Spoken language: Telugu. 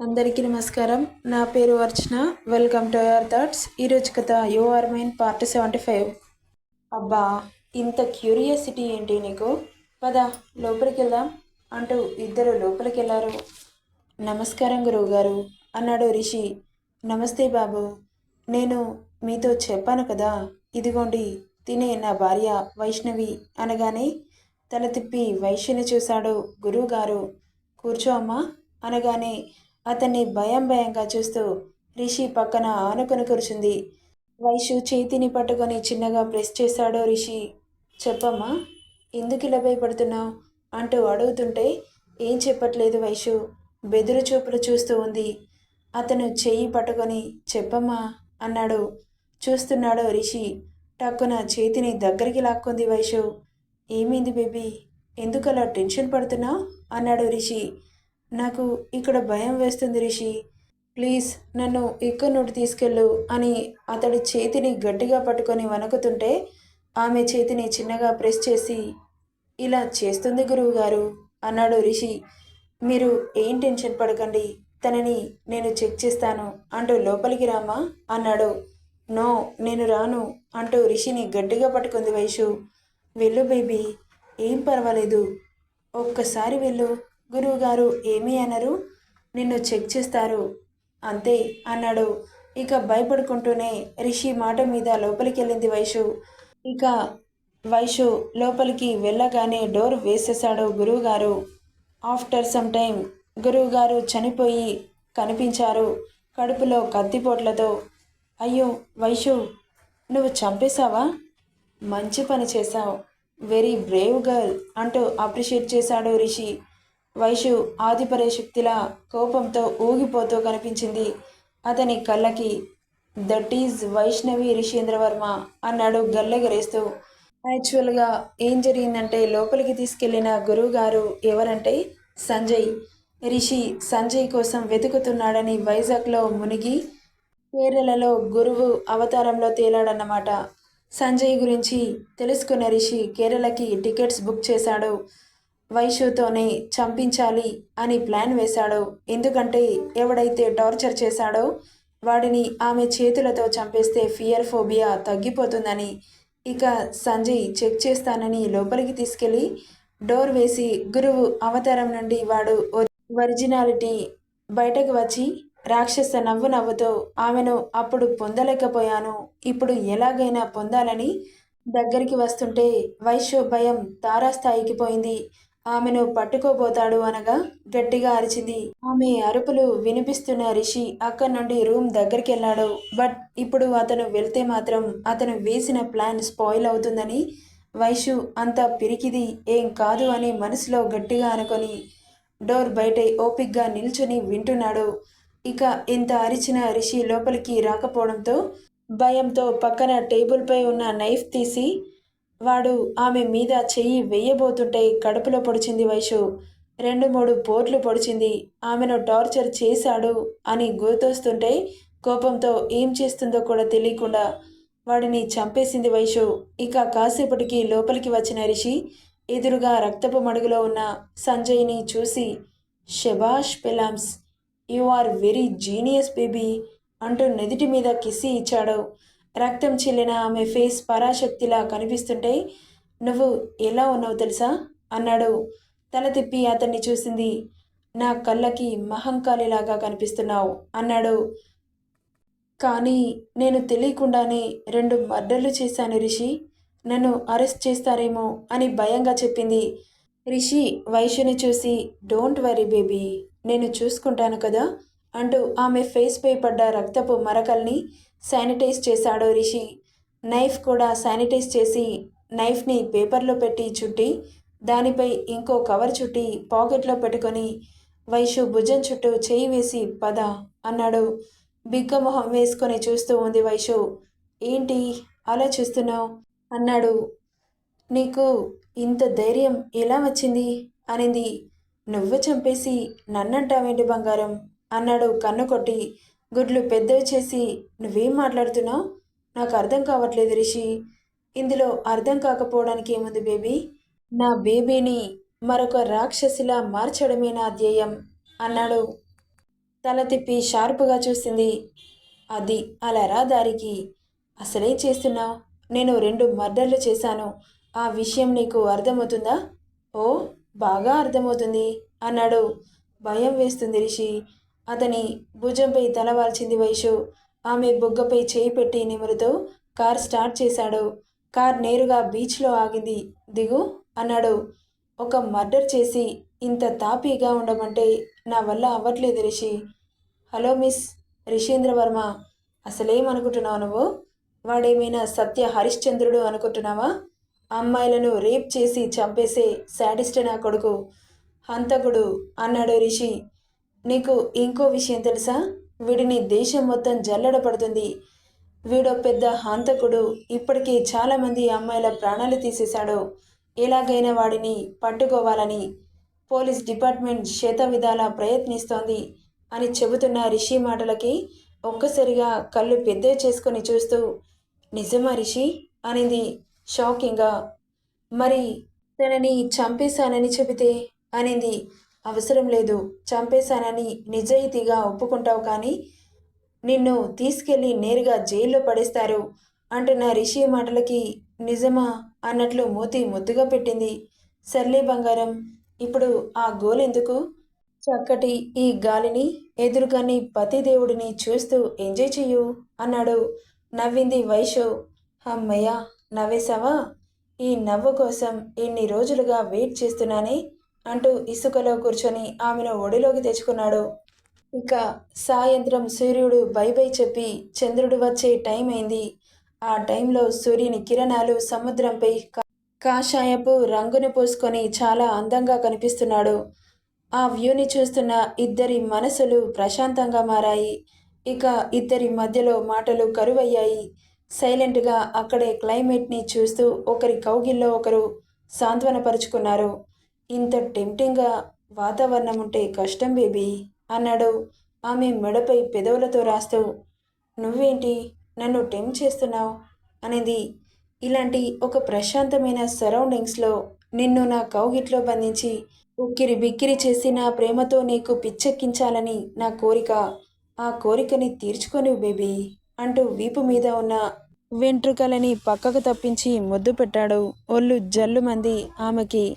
అందరికీ నమస్కారం. నా పేరు Archana. Welcome to your thoughts ఈరోజు కథ your mine part seventy five. అబ్బా ఇంత క్యూరియాసిటీ ఏంటి నీకు? పద లోపలికి వెళ్దాం. అంటూ ఇద్దరు లోపలికి వెళ్ళారు. నమస్కారం గురువు గారు అన్నాడు రిషి. నమస్తే బాబు. నేను మీతో చెప్పాను కదా. ఇదిగోండి తినే నా భార్య వైష్ణవి అనగానే తల తిప్పి వైశ్యని చూశాడు గురువు గారు కూర్చో అమ్మా అనగానే అతన్ని భయం భయంగా చూస్తూ రిషి పక్కన ఆనుకొని కూర్చుంది. వైషు చేతిని పట్టుకొని చిన్నగా ప్రెస్ చేశాడో రిషి. చెప్పమ్మా ఎందుకు ఇలా భయపడుతున్నావు? అంటూ అడుగుతుంటే ఏం చెప్పట్లేదు వైషు. బెదురు చూపులు చూస్తూ ఉంది. అతను చెయ్యి పట్టుకొని చెప్పమ్మా అన్నాడు. చూస్తున్నాడు రిషి. టక్కున చేతిని దగ్గరికి లాక్కుంది వైషు. ఏమైంది బేబీ? ఎందుకలా టెన్షన్ పడుతున్నావు? అన్నాడు రిషి. నాకు ఇక్కడ భయం వేస్తుంది రిషి. ప్లీజ్ నన్ను ఇక్కడ నుండి తీసుకెళ్ళు అని అతడి చేతిని గట్టిగా పట్టుకొని వణుకుతుంటే ఆమె చేతిని చిన్నగా ప్రెస్ చేసి ఇలా చేస్తుంది గురువుగారు అన్నాడు రిషి. మీరు ఏం టెన్షన్ పడకండి తనని నేను చెక్ చేస్తాను అంటూ లోపలికి రామా అన్నాడు. నో నేను రాను అంటూ రిషిని గట్టిగా పట్టుకుంది వైషు. వెళ్ళు బేబీ ఏం పర్వాలేదు. ఒక్కసారి వెళ్ళు గురువుగారు ఏమీ అనరు. నిన్ను చెక్ చేస్తారు. అంతే అన్నాడు. ఇక భయపడుకుంటూనే రిషి మాట మీద లోపలికి వెళ్ళింది వైషు. ఇక వైషు లోపలికి వెళ్ళగానే డోర్ వేసేశాడు గురువుగారు. ఆఫ్టర్ సమ్ టైం గురువుగారు చనిపోయి కనిపించారు కడుపులో కత్తిపోట్లతో. అయ్యో వైషు నువ్వు చంపేశావా? మంచి పని చేశావు. వెరీ బ్రేవ్ గర్ల్ అంటూ అప్రిషియేట్ చేశాడు రిషి. వైషు ఆదిపరే శక్తిలా కోపంతో ఊగిపోతూ కనిపించింది. అతని కళ్ళకి దట్ ఈజ్ వైష్ణవి రిషేంద్రవర్మ అన్నాడు గల్లెగరేస్తూ. యాక్చువల్గా ఏం జరిగిందంటే లోపలికి తీసుకెళ్ళిన గురువు గారు ఎవరంటే సంజయ్. రిషి సంజయ్ కోసం వెతుకుతున్నాడని వైజాగ్లో మునిగి కేరళలో గురువు అవతారంలో తేలాడన్నమాట. సంజయ్ గురించి తెలుసుకున్న రిషి కేరళకి టికెట్స్ బుక్ చేశాడు. వైషుతోనే చంపించాలి అని ప్లాన్ వేశాడు. ఎందుకంటే ఎవడైతే టార్చర్ చేశాడో వాడిని ఆమె చేతులతో చంపేస్తే ఫియర్ ఫోబియా తగ్గిపోతుందని. ఇక సంజయ్ చెక్ చేస్తానని లోపలికి తీసుకెళ్ళి డోర్ వేసి గురువు అవతారం నుండి వాడు ఒరిజినాలిటీ బయటకు వచ్చి రాక్షస నవ్వు నవ్వుతో ఆమెను అప్పుడు పొందలేకపోయాను ఇప్పుడు ఎలాగైనా పొందాలని దగ్గరికి వస్తుంటే వైశ్య భయం తారాస్థాయికి పోయింది. ఆమెను పట్టుకోబోతాడు అనగా గట్టిగా అరిచింది. ఆమె అరుపులు వినిపిస్తున్న రిషి అక్కడి నుండి రూమ్ దగ్గరికి వెళ్ళాడు. బట్ ఇప్పుడు అతను వెళ్తే మాత్రం అతను వేసిన ప్లాన్ స్పాయిల్ అవుతుందని వైషు అంత పిరికిది ఏం కాదు అని మనసులో గట్టిగా అనుకొని డోర్ బయట ఓపిక్గా నిల్చుని వింటున్నాడు. ఇక ఇంత అరిచిన రిషి లోపలికి రాకపోవడంతో భయంతో పక్కన టేబుల్పై ఉన్న నైఫ్ తీసి వాడు ఆమె మీద చెయ్యి వెయ్యబోతుంటే కడుపులో పొడిచింది వైషు రెండు మూడు పోట్లు పొడిచింది. ఆమెను టార్చర్ చేశాడు అని గుర్తొస్తుంటే కోపంతో ఏం చేస్తుందో కూడా తెలియకుండా వాడిని చంపేసింది వైషు ఇక కాసేపటికి లోపలికి వచ్చిన రిషి ఎదురుగా రక్తపు మడుగులో ఉన్న సంజయ్ని చూసి షబాష్ పెలామ్స్ you are very genius baby అంటూ నెదిటి మీద కిసి ఇచ్చాడు. రక్తం చెల్లిన ఆమె ఫేస్ పరాశక్తిలా కనిపిస్తుంటే నువ్వు ఎలా ఉన్నావు తెలుసా? అన్నాడు. తల తిప్పి అతన్ని చూసింది నా కళ్ళకి మహంకాళిలాగా కనిపిస్తున్నావు అన్నాడు. కానీ నేను తెలియకుండానే రెండు మర్డర్లు చేశాను రిషి. నన్ను అరెస్ట్ చేస్తారేమో అని భయంగా చెప్పింది. రిషి వైశ్యుని చూసి డోంట్ వరీ బేబీ నేను చూసుకుంటాను కదా అంటూ ఆమె ఫేస్పై పడ్డ రక్తపు మరకల్ని శానిటైజ్ చేశాడు రిషి. నైఫ్ కూడా శానిటైజ్ చేసి నైఫ్ని పేపర్లో పెట్టి చుట్టి దానిపై ఇంకో కవర్ చుట్టి పాకెట్లో పెట్టుకొని వైషు భుజం చుట్టూ చేయి వేసి పద అన్నాడు. బిగ్గమొహం వేసుకొని చూస్తూ ఉంది వైషు. ఏంటి? అలా చూస్తున్నావు? అన్నాడు. నీకు ఇంత ధైర్యం ఎలా వచ్చింది? అనింది. నువ్వు చంపేసి నన్నంటావేంటి బంగారం? అన్నాడు కన్ను కొట్టి. గుడ్లు పెద్దవి చేసి నువ్వేం మాట్లాడుతున్నావు? నాకు అర్థం కావట్లేదు రిషి. ఇందులో అర్థం కాకపోవడానికి ఏముంది బేబీ? నా బేబీని మరొక రాక్షసిలా మార్చడమే నా ధ్యేయం అన్నాడు. తల తిప్పి షార్పుగా చూసింది. అది అలా రా దారికి. అసలేం చేస్తున్నావు? నేను రెండు మర్డర్లు చేశాను. ఆ విషయం నీకు అర్థమవుతుందా? ఓ బాగా అర్థమవుతుంది అన్నాడు. భయం వేస్తుంది రిషి. అతని భుజంపై తలవాల్చింది వైషు ఆమె బుగ్గపై చేయి పెట్టి నిమురుతూ కార్ స్టార్ట్ చేశాడు. కార్ నేరుగా బీచ్లో ఆగింది. దిగు అన్నాడు. ఒక మర్డర్ చేసి ఇంత తాపీగా ఉండమంటే నా వల్ల అవ్వట్లేదు రిషి. హలో మిస్ రిషేంద్ర వర్మ అసలేమనుకుంటున్నావు నువ్వు? వాడేమైనా సత్య హరిశ్చంద్రుడు అనుకుంటున్నావా? అమ్మాయిలను రేప్ చేసి చంపేసే శాడిస్ట్ నా కొడుకు. హంతకుడు అన్నాడు రిషి. నీకు ఇంకో విషయం తెలుసా? వీడిని దేశం మొత్తం జల్లెడ పడుతుంది. వీడో పెద్ద హంతకుడు. ఇప్పటికే చాలామంది అమ్మాయిల ప్రాణాలు తీసేశాడు. ఎలాగైనా వాడిని పట్టుకోవాలని పోలీస్ డిపార్ట్మెంట్ శత విధాల ప్రయత్నిస్తోంది అని చెబుతున్న రిషి మాటలకి ఒక్కసారిగా కళ్ళు పెద్ద చేసుకొని చూస్తూ నిజమా రిషి? అనింది షాకింగ్గా. మరి తనని చంపేశానని చెబితే? అనింది అవసరం లేదు. చంపేశానని నిజాయితీగా ఒప్పుకుంటావు కానీ నిన్ను తీసుకెళ్ళి నేరుగా జైల్లో పడేస్తారు అంటున్న రిషి మాటలకి నిజమా అన్నట్లు మూతి ముద్దుగా పెట్టింది. సర్లే బంగారం ఇప్పుడు ఆ గోలెందుకు చక్కటి ఈ గాలిని ఎదురుగాని పతిదేవుడిని చూస్తూ ఎంజాయ్ చెయ్యు అన్నాడు నవ్వింది వైషు. అమ్మయ్య నవ్వేశావా? ఈ నవ్వు కోసం ఇన్ని రోజులుగా వెయిట్ చేస్తున్నానే అంటూ ఇసుకలో కూర్చొని ఆమెను ఒడిలోకి తెచ్చుకున్నాడు. ఇక సాయంత్రం సూర్యుడు బై బై చెప్పి చంద్రుడు వచ్చే టైం అయింది. ఆ టైంలో సూర్యుని కిరణాలు సముద్రంపై కాషాయపు రంగుని పూసుకొని చాలా అందంగా కనిపిస్తున్నాడు. ఆ వ్యూని చూస్తున్న ఇద్దరి మనసులు ప్రశాంతంగా మారాయి. ఇక ఇద్దరి మధ్యలో మాటలు కరువయ్యాయి. సైలెంట్గా అక్కడే క్లైమేట్ని చూస్తూ ఒకరి కౌగిల్లో ఒకరు సాంత్వనపరుచుకున్నారు. ఇంత టెంప్టింగ్గా వాతావరణం ఉంటే కష్టం బేబీ అన్నాడు. ఆమె మెడపై పెదవులతో రాస్తూ నువ్వేంటి? నన్ను టెంప్ చేస్తున్నావు? అనేది. ఇలాంటి ఒక ప్రశాంతమైన సరౌండింగ్స్లో నిన్ను నా కౌగిట్లో బంధించి ఉక్కిరి బిక్కిరి చేసి నా ప్రేమతో నీకు పిచ్చెక్కించాలని నా కోరిక. ఆ కోరికని తీర్చుకొని బేబీ అంటూ వీపు మీద ఉన్న వెంట్రుకలని పక్కకు తప్పించి ముద్దు పెట్టాడు ఒళ్ళు జల్లుమంది ఆమెకి.